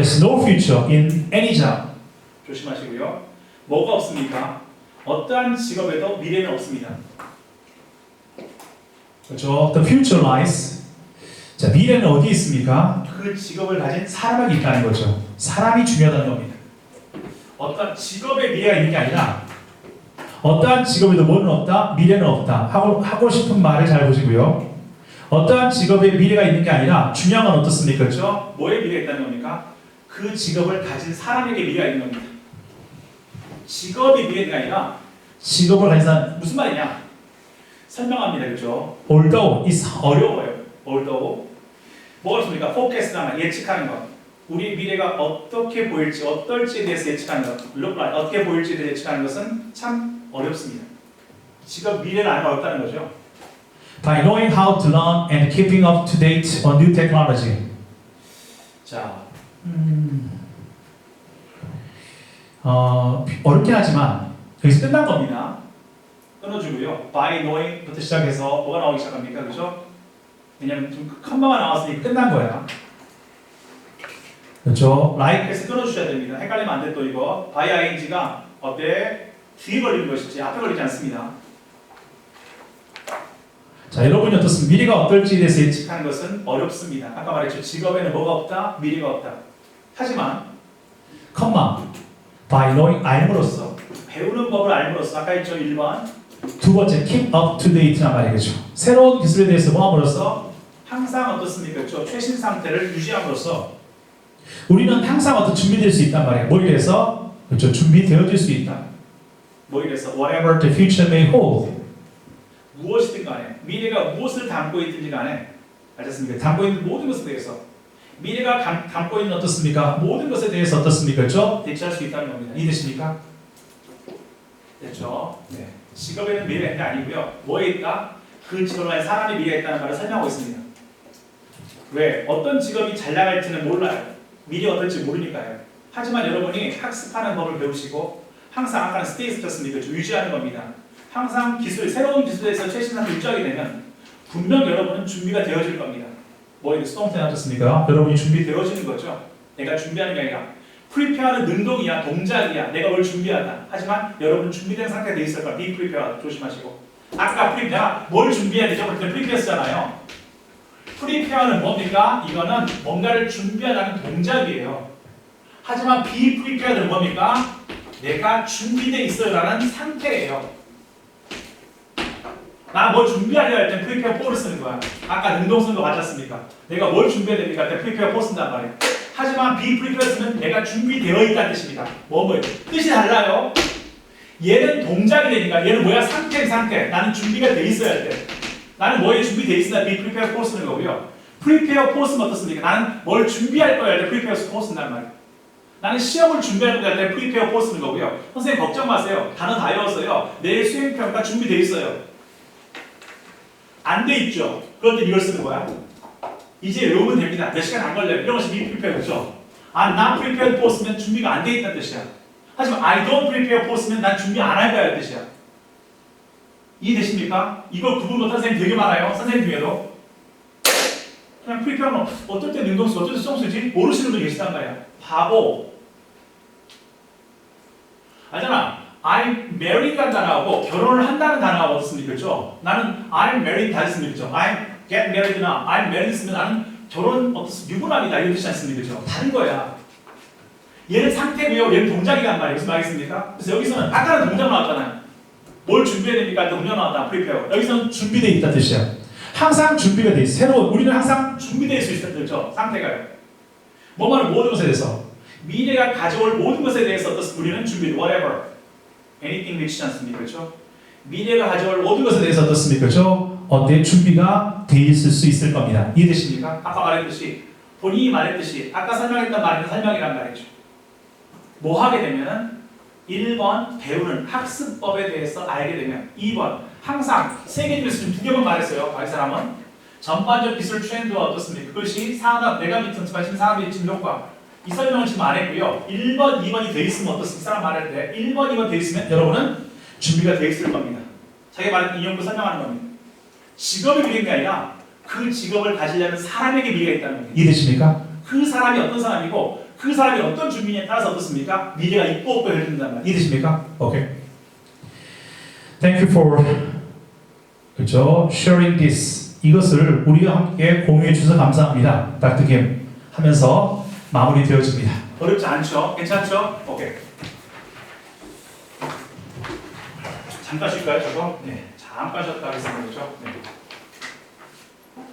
There's no future in any job. 조심하시고요. 뭐가 없습니까? 어떠한 직업에도 미래는 없습니다. 그렇죠? The future lies. 자, 미래는 어디 있습니까? 그 직업을 가진 사람에게 있다는 거죠. 사람이 중요하다는 겁니다. 어떤 직업의 미래가 있는 게 아니라 어떠한 직업에도 뭐는 없다, 미래는 없다. 하고, 하고 싶은 말을 잘 보시고요. 어떠한 직업의 미래가 있는 게 아니라 중요한 건 어떻습니까? 그렇죠? 뭐의 미래가 있다는 겁니까? 그 직업을 가진 사람에게 미래가 있는 겁니다. 직업이 미래가 아니라 직업을 가진 사람 무슨 말이냐? 설명합니다. 그렇죠? although is 어려워요. although 뭐가 없습니까? forecast라는 예측하는 것. 우리 미래가 어떻게 보일지, 어떨지에 대해서 예측하는 것. look like 어떻게 보일지에 대해서 예측하는 것은 참 어렵습니다. 직업 미래를 알면 어렵다는 거죠. By knowing how to learn and keeping up to date on new technology. 자, 음, 어, 어렵긴 하지만 여기서 끝난 겁니다. 끊어주고요. By knowing부터 시작해서 뭐가 나오기 시작합니까? 그죠? 왜냐면 좀 컴마가 나왔으니까 끝난 거야. 그렇죠? like에서 끊어주셔야 됩니다. 헷갈리면 안 돼 또 이거. by ing가 어때? 뒤에 걸리는 것이지 앞에 걸리지 않습니다. 자, 여러분이 어떻습니까? 미래가 어떨지에 대해서 예측하는 것은 어렵습니다. 아까 말했죠. 직업에는 뭐가 없다? 미래가 없다. 하지만, 컴마, by knowing, 알므로써, 배우는 법을 알므로써, 아까 했죠. 1번. 두 번째, keep up to date란 말이겠죠. 새로운 기술에 대해서 뭐 함으로써 항상 어떻습니까? 그렇죠? 최신 상태를 유지함으로써 우리는 항상 어떤 준비될 수 있단 말이에요. 뭐 이래서? 그렇죠. 준비되어질 수 있다. 뭐 이래서 whatever the future may hold. 무엇이든 간에 미래가 무엇을 담고 있든지 간에 알겠습니까? 담고 있는 모든 것에 대해서 미래가 감, 담고 있는 어떻습니까? 모든 것에 대해서 어떻습니까? 그렇죠? 대처할 수 있다는 겁니다. 이해되십니까? 됐죠? 네. 직업에는 미래가 아니고요. 뭐에 있다? 그 직업을 가진 사람의 미래가 있다는 말을 설명하고 있습니다. 왜? 어떤 직업이 잘 나갈지는 몰라요. 미래 어떨지 모르니까요. 하지만 여러분이 학습하는 법을 배우시고 항상 아까는 스테이 스였습니까? 유지하는 겁니다. 항상 기술, 새로운 기술에서 최신 상태 유지하게 되면 분명 여러분은 준비가 되어질 겁니다. 뭐 이게 스톰 생각하셨습니까? 여러분이 준비되어지는 거죠. 내가 준비하는 게 아니라 프리페어는 능동이야, 동작이야. 내가 뭘 준비하다. 하지만 여러분 준비된 상태에 돼 있을 거야. 비 프리페어 조심하시고. 아까 프리페어 뭘 준비해야 되죠? 그때 프리페어 쓰잖아요. 프리페어는 뭡니까? 이거는 뭔가를 준비하는 동작이에요. 하지만 비 프리페어는 뭡니까? 내가 준비돼 있어요라는 상태예요. 나 뭘 준비하려 할 때 프리페어 4를 쓰는 거야. 아까 능동성도 맞았습니까? 내가 뭘 준비해야 됩니까? 때 프리페어 4 쓴단 말이에요. 하지만 비 프리페어 쓰면 내가 준비되어 있다는 뜻입니다. 뭐 뭐예요? 뜻이 달라요. 얘는 동작이 되니까 얘는 뭐야? 상태 상태. 나는 준비가 돼 있어야 할 때. 나는 뭐에 준비돼 있으나 비 프리페어 4 쓰는 거고요. 프리페어 4 쓰면 어떻습니까? 나는 뭘 준비할 거야 할때 프리페어 4 쓴단 말이에요. 나는 시험을 준비하는 거야 때 프리페어 4 쓰는 거고요. 선생님 걱정 마세요. 단어 다 외웠어요. 내일 수행평가 준비돼 있어요. 안 돼 있죠. 때 이걸 쓰는 거야. 이제 외우면 됩니다. 몇 시간 안 걸려요. 이런 것이 미 프리페어죠. 아, 나 프리페어 4 쓰면 준비가 안 돼 있다는 뜻이야. 하지만 I don't prepare for 쓰면 난 준비 안 할 거야 뜻이야. 이해되십니까? 이거 구분 못한 선생님 되게 많아요. 선생님 중에도. 그냥 prepare는 어떨 때 능동수, 어떨 때 수동수지 모르시는 분이 계시단 말이야. 바보. 알잖아. I'm married라는 단어하고 결혼을 한다는 단어가 어떻습니까? 그죠? 나는 I'm married 다 했습니다. 그죠? I'm get married나 I'm married 쓰면 나는 결혼 어떻습니까? 유부남이다 이런 뜻이 않습니까? 그죠? 다른 거야. 얘는 상태고요. 얘는 동작이란 말이에요. 무슨 말이겠습니까? 그래서 여기서는 아까는 동작 나왔잖아요. 뭘 준비해야 됩니까? 동작 나왔다. 프리페어. 여기서는 준비되어 있다 뜻이야. 항상 준비가 돼 있어. 새로운 우리는 항상 준비되어 있을 수 있다 뜻이죠. 상태가요. 뭐만 모든 것에 대해서 미래가 가져올 모든 것에 대해서? 우리는 준비 whatever anything 미치지 않습니까? 그렇죠? 미래가 가져올 모든 것에 대해서 어떻습니까? 그렇죠? 어때 준비가 돼 있을 수 있을 겁니다. 이해되십니까? 아까 말했듯이 본인이 말했듯이 아까 설명했던 말은 설명이란 말이죠. 뭐 하게 되면은 1번 배우는 학습법에 대해서 알게 되면 2번 항상 세계 중에서 두 개만 말했어요. 이 사람은 전반적 기술 트렌드와 어떻습니까? 그것이 산업 메가비트 관심 산업의 지금 효과 이 설명은 지금 안 했고요. 1번, 2번이 돼 있으면 어떻습니까? 이 사람 말할 때 1번, 2번 돼 있으면 여러분은 준비가 돼 있을 겁니다. 자기 말했던 이용구 설명하는 겁니다. 직업이 미래인 게 아니라 그 직업을 가지려는 사람에게 미래가 있다는 겁니다. 이해되십니까? 그 사람이 어떤 사람이고 그 사람이 어떤 주민에 따라서 어떻습니까? 미래가 있고 없고 해준다는 말 이해되십니까? 오케이. Thank you for 그렇죠. sharing this 이것을 우리와 함께 공유해 주셔서 감사합니다. 닥터 김 하면서 마무리 되어집니다. 어렵지 않죠? 괜찮죠? 오케이. 잠깐 쉴까요, 저거? 네, 잠깐 쉬었다 하겠습니다, 그렇죠? 네.